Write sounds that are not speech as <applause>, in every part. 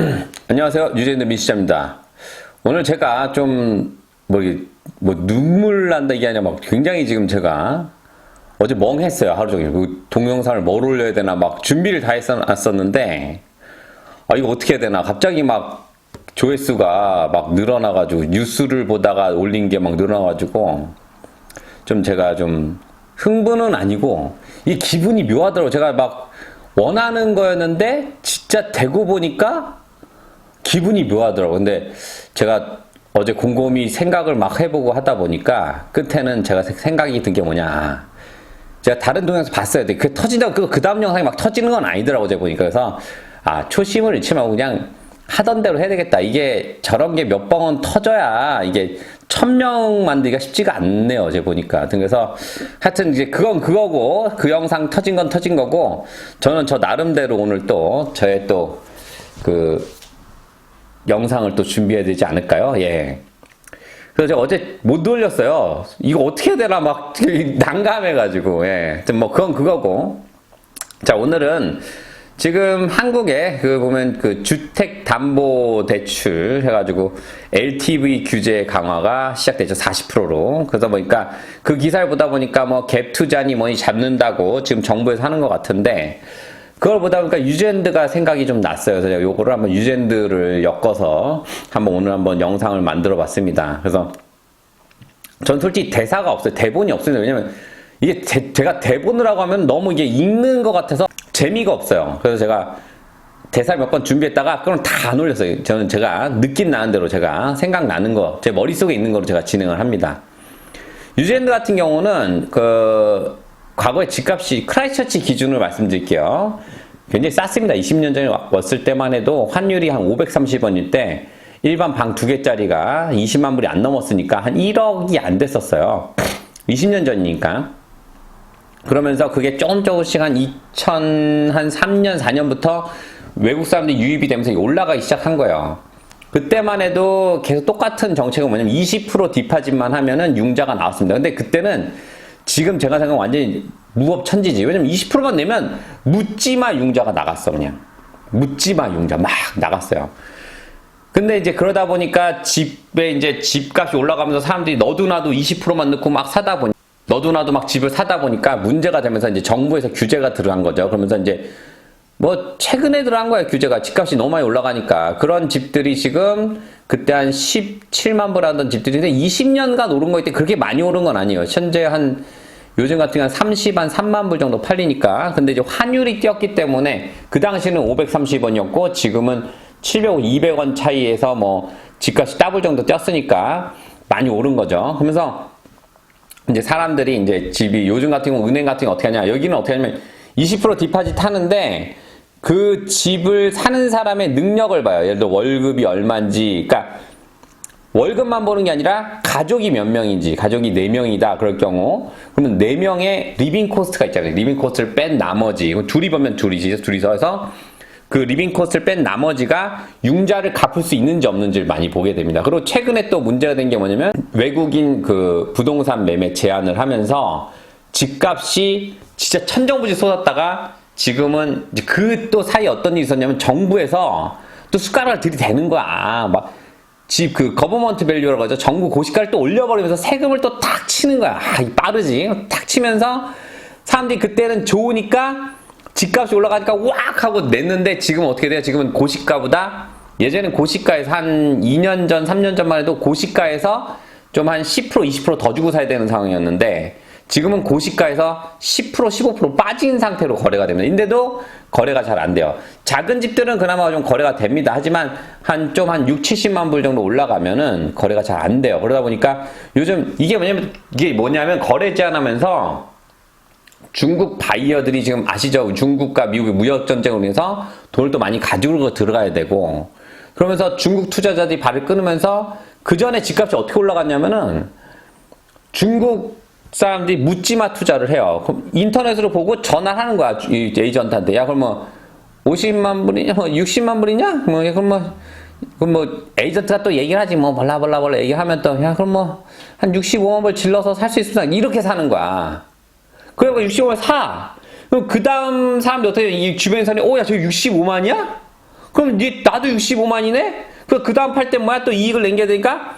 <clears throat> 안녕하세요. 유재인의 민시자입니다. 오늘 제가 좀, 뭐, 뭐, 눈물 난다 아니라 막 굉장히 지금 제가 어제 멍했어요. 하루 종일. 그 동영상을 뭘 올려야 되나 막 준비를 다 했었는데, 아, 이거 어떻게 해야 되나. 갑자기 막 조회수가 막 늘어나가지고, 뉴스를 보다가 올린 게 막 늘어나가지고, 좀 제가 좀 흥분은 아니고, 이 기분이 묘하더라고요. 제가 막 원하는 거였는데, 진짜 되고 보니까, 기분이 묘하더라고요. 근데 제가 어제 곰곰이 생각을 막 해보고 하다 보니까 끝에는 제가 세- 생각이 든 게 뭐냐. 아, 제가 다른 동영상 봤어야 돼. 그 터지다, 그, 그 다음 영상이 막 터지는 건 아니더라고, 제가 보니까. 그래서, 아, 초심을 잃지 말고 그냥 하던 대로 해야 되겠다. 이게 저런 게 몇 번은 터져야 이게 천 명 만들기가 쉽지가 않네요, 제가 보니까. 그래서 하여튼 이제 그건 그거고, 그 영상 터진 건 터진 거고, 저는 저 나름대로 오늘 또 저의 또 그 영상을 또 준비해야 되지 않을까요? 예. 그래서 제가 어제 못 올렸어요. 이거 어떻게 해야 되나 막 <laughs> 난감해가지고, 예. 뭐 그건 그거고. 자, 오늘은 지금 한국에 그 보면 그 주택 담보 대출 해가지고 LTV 규제 강화가 시작됐죠. 40%로. 그러다 보니까 그 기사를 보다 보니까 뭐 갭 투자니 뭐니 잡는다고 지금 정부에서 하는 것 같은데 그걸 보다 보니까 유젠드가 생각이 좀 났어요. 그래서 제가 요거를 한번 유젠드를 엮어서 한번 오늘 한번 영상을 만들어 봤습니다. 그래서 전 솔직히 대사가 없어요. 대본이 없어요. 왜냐면 이게 제, 제가 대본을 하고 하면 너무 이게 읽는 것 같아서 재미가 없어요. 그래서 제가 대사 몇 번 준비했다가 그럼 다 안 올렸어요. 저는 제가 느낌 나는 대로 제가 생각나는 거, 제 머릿속에 있는 거로 제가 진행을 합니다. 유젠드 같은 경우는 그 과거에 집값이 크라이처치 기준으로 말씀드릴게요. 굉장히 쌌습니다. 20년 전에 왔을 때만 해도 환율이 한 530원일 때 일반 방 두 개짜리가 20만 불이 안 넘었으니까 한 1억이 안 됐었어요. 20년 전이니까. 그러면서 그게 조금 조금씩 한 2003년, 4년부터 외국 사람들이 유입이 되면서 올라가기 시작한 거예요. 그때만 해도 계속 똑같은 정책은 뭐냐면 20% 디파짓만 하면은 융자가 나왔습니다. 근데 그때는 지금 제가 생각하면 완전히 무법천지지. 왜냐면 20%만 내면 묻지마 융자가 나갔어, 그냥. 묻지마 융자 막 나갔어요. 근데 이제 그러다 보니까 집에 이제 집값이 올라가면서 사람들이 너도나도 20%만 넣고 막 사다 보니 너도나도 막 집을 사다 보니까 문제가 되면서 이제 정부에서 규제가 들어간 거죠. 그러면서 이제 뭐 최근에 들어간 거예요 규제가 집값이 너무 많이 올라가니까 그런 집들이 지금 그때 한 17만 불 하던 집들인데 20년간 오른 거일 때 그렇게 많이 오른 건 아니에요. 현재 한 요즘 같은 경우는 30, 한 3만 불 정도 팔리니까. 근데 이제 환율이 뛰었기 때문에 그 당시는 530원이었고 지금은 700원, 200원 차이에서 뭐 집값이 더블 정도 뛰었으니까 많이 오른 거죠. 그러면서 이제 사람들이 이제 집이 요즘 같은 경우 은행 같은 경우 어떻게 하냐. 여기는 어떻게 하냐면 20% 디파짓 하는데 그 집을 사는 사람의 능력을 봐요. 예를 들어 월급이 얼마인지. 그러니까 월급만 보는 게 아니라 가족이 몇 명인지 가족이 네명이다 그럴 경우. 그러면 네명의 리빙 코스트가 있잖아요. 리빙 코스트를 뺀 나머지. 둘이 보면 둘이지. 둘이서 해서 그 리빙 코스트를 뺀 나머지가 융자를 갚을 수 있는지 없는지를 많이 보게 됩니다. 그리고 최근에 또 문제가 된 게 뭐냐면 외국인 그 부동산 매매 제한을 하면서 집값이 진짜 천정부지 쏟았다가 지금은 그 또 사이 어떤 일이 있었냐면 정부에서 또 숟가락을 들이대는 거야 막 집 그 거버먼트 밸류라고 하죠. 정부 고시가를 또 올려버리면서 세금을 또 탁 치는 거야. 아, 이 빠르지. 탁 치면서 사람들이 그때는 좋으니까 집값이 올라가니까 왁 하고 냈는데 지금 어떻게 돼요? 지금은 고시가보다 예전엔 고시가에서 한 2년 전, 3년 전만 해도 고시가에서 좀 한 10% 20%더 주고 사야 되는 상황이었는데 지금은 고시가에서 10% 15% 빠진 상태로 거래가 됩니다. 인데도 거래가 잘 안 돼요. 작은 집들은 그나마 좀 거래가 됩니다. 하지만 한좀한 6, 70만 불 정도 올라가면은 거래가 잘 안 돼요. 그러다 보니까 요즘 이게 뭐냐면 이게 뭐냐면 거래 제한하면서 중국 바이어들이 지금 아시죠? 중국과 미국의 무역 전쟁으로 인해서 돈을 또 많이 가지고 들어가야 되고 그러면서 중국 투자자들이 발을 끊으면서 그 전에 집값이 어떻게 올라갔냐면은 중국 사람들이 묻지마 투자를 해요. 그럼 인터넷으로 보고 전화를 하는 거야. 이 에이전트한테. 야, 그럼 뭐 50만 불이냐? 뭐 60만 불이냐? 뭐 그럼 뭐 그럼 뭐 에이전트가 또 얘기를 하지 뭐 벌라벌라벌라 얘기하면 또 야, 그럼 뭐 한 65만 불 질러서 살 수 있습니다. 이렇게 사는 거야. 그래서 65만 사. 그럼 그 다음 사람들 어떻게 이 주변 사람이 오 야 저 65만이야? 그럼 니 나도 65만이네? 그, 그 다음 팔 때 뭐야? 또 이익을 남겨야 되니까?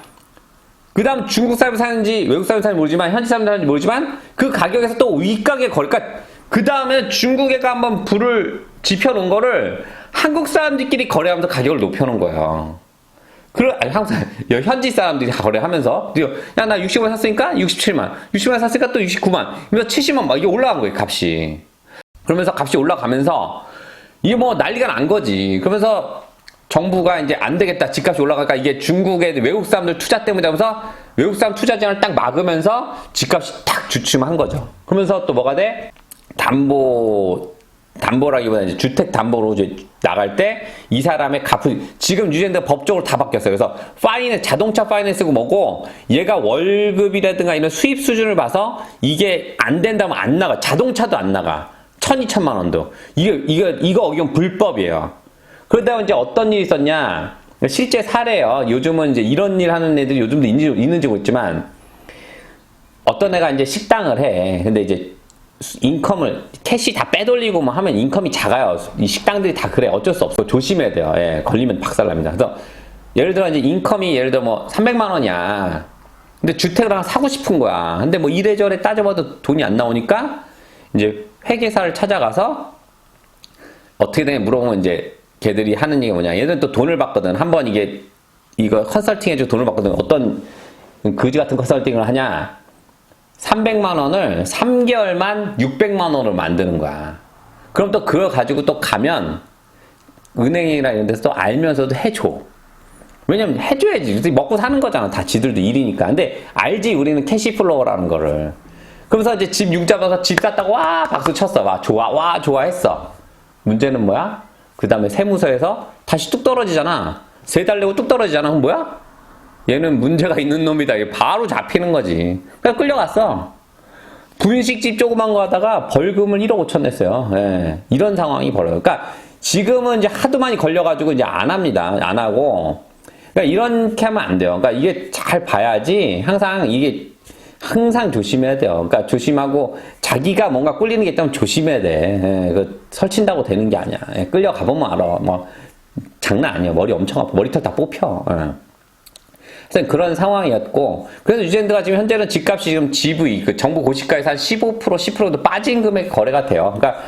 그 다음 중국 사람이 사는지 외국 사람이 사는지 모르지만, 현지 사람이 사는지 모르지만, 그 가격에서 또 윗가게 걸, 그러니까, 그 다음에 중국에가 한번 불을 지펴놓은 거를 한국 사람들끼리 거래하면서 가격을 높여놓은 거예요. 그래, 아니, 항상, 여- 현지 사람들이 다 거래하면서, 야, 나 60만 샀으니까 67만, 60만 샀으니까 또 69만, 그래서 70만, 막 이게 올라간 거예요, 값이. 그러면서 값이 올라가면서, 이게 뭐 난리가 난 거지. 그러면서 정부가 이제 안 되겠다. 집값이 올라가니까 이게 중국의 외국 사람들 투자 때문에 하면서 외국 사람 투자 제한을 딱 막으면서 집값이 탁 주춤한 거죠. 그러면서 또 뭐가 돼? 담보, 담보라기보다 이제 주택 담보로 이제 나갈 때 이 사람의 갚을, 지금 유젠데 법적으로 다 바뀌었어요. 그래서 파이낸스, 자동차 파이낸스고 뭐고 얘가 월급이라든가 이런 수입 수준을 봐서 이게 안 된다면 안 나가. 자동차도 안 나가. 천, 이천만 원도. 이거, 이거, 이거 어기면 불법이에요. 그러다 이제 어떤 일이 있었냐. 실제 사례요. 요즘은 이제 이런 일 하는 애들이 요즘도 있는지, 있는지 모르지만, 어떤 애가 이제 식당을 해. 근데 이제 수- 인컴을, 캐시 다 빼돌리고 뭐 하면 인컴이 작아요. 이 식당들이 다 그래. 어쩔 수 없어. 조심해야 돼요. 예, 걸리면 박살납니다. 그래서 예를 들어 이제 인컴이 예를 들어 뭐 300만 원이야. 근데 주택을 하나 사고 싶은 거야. 근데 뭐 이래저래 따져봐도 돈이 안 나오니까 이제 회계사를 찾아가서 어떻게 되냐 물어보면 이제 걔들이 하는 얘기가 뭐냐. 얘들은 또 돈을 받거든. 한번 이게 이거 컨설팅 해주고 돈을 받거든. 어떤 그지 같은 컨설팅을 하냐. 300만 원을 3개월만 600만 원으로 만드는 거야. 그럼 또 그걸 가지고 또 가면 은행이나 이런 데서 또 알면서도 해줘. 왜냐면 해줘야지. 먹고 사는 거잖아. 다 지들도 일이니까. 근데 알지 우리는 캐시플로우라는 거를. 그러면서 이제 집 융 잡아서 집 샀다고 와 박수 쳤어. 와 좋아 와 좋아했어. 문제는 뭐야? 그 다음에 세무서에서 다시 뚝 떨어지잖아. 세 달 내고 뚝 떨어지잖아. 그럼 뭐야? 얘는 문제가 있는 놈이다. 이게 바로 잡히는 거지. 그냥 끌려갔어. 분식집 조그만 거 하다가 벌금을 1억 5천 냈어요. 예, 이런 상황이 벌어요. 그러니까 지금은 이제 하도 많이 걸려가지고 이제 안 합니다. 안 하고. 그러니까 이렇게 하면 안 돼요. 그러니까 이게 잘 봐야지 항상 이게 항상 조심해야 돼요. 그러니까 조심하고 자기가 뭔가 꿀리는 게 있다면 조심해야 돼. 예, 그 설친다고 되는 게 아니야. 예, 끌려 가보면 알아. 뭐 장난 아니야. 머리 엄청 아파. 머리털 다 뽑혀. 예. 그런 상황이었고 그래서 유젠드가 지금 현재는 집값이 지금 GV 그 정부 고시가에서 한 15% 10%도 빠진 금액 거래가 돼요. 그러니까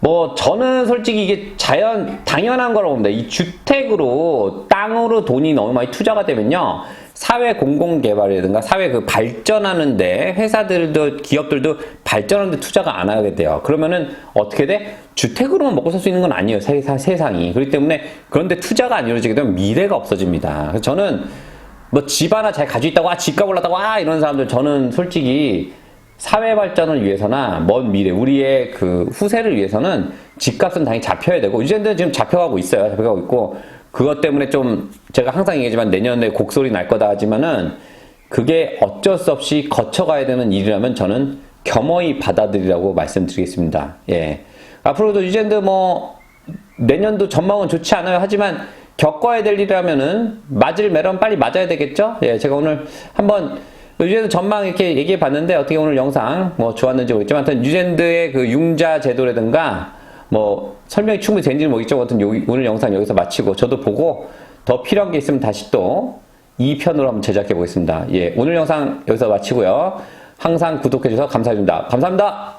뭐 저는 솔직히 이게 자연 당연한 거라고 봅니다. 이 주택으로 땅으로 돈이 너무 많이 투자가 되면요. 사회 공공 개발이라든가 사회 그 발전하는데 회사들도 기업들도 발전하는데 투자가 안 하게 돼요. 그러면은 어떻게 돼? 주택으로만 먹고 살 수 있는 건 아니에요. 세상, 세상이. 그렇기 때문에 그런데 투자가 안 이루어지게 되면 미래가 없어집니다. 그래서 저는 뭐 집 하나 잘 가지고 있다고 아 집값 올랐다고 아 이런 사람들 저는 솔직히 사회 발전을 위해서나 먼 미래 우리의 그 후세를 위해서는 집값은 당연히 잡혀야 되고 유젠들은 지금 잡혀가고 있어요 잡혀가고 있고 그것 때문에 좀 제가 항상 얘기하지만 내년에 곡소리 날 거다 하지만은 그게 어쩔 수 없이 거쳐가야 되는 일이라면 저는 겸허히 받아들이라고 말씀드리겠습니다 예 앞으로도 유젠드 뭐 내년도 전망은 좋지 않아요. 하지만 겪어야 될 일이라면은 맞을 매런 빨리 맞아야 되겠죠? 예, 제가 오늘 한번 유젠드 전망 이렇게 얘기해 봤는데 어떻게 오늘 영상 뭐 좋았는지 모르겠지만 하여튼 유젠드의 그 융자 제도라든가 뭐 설명이 충분히 된지는 모르겠죠. 여기, 오늘 영상 여기서 마치고 저도 보고 더 필요한 게 있으면 다시 또 2편으로 한번 제작해 보겠습니다. 예, 오늘 영상 여기서 마치고요. 항상 구독해 주셔서 감사드립니다. 감사합니다.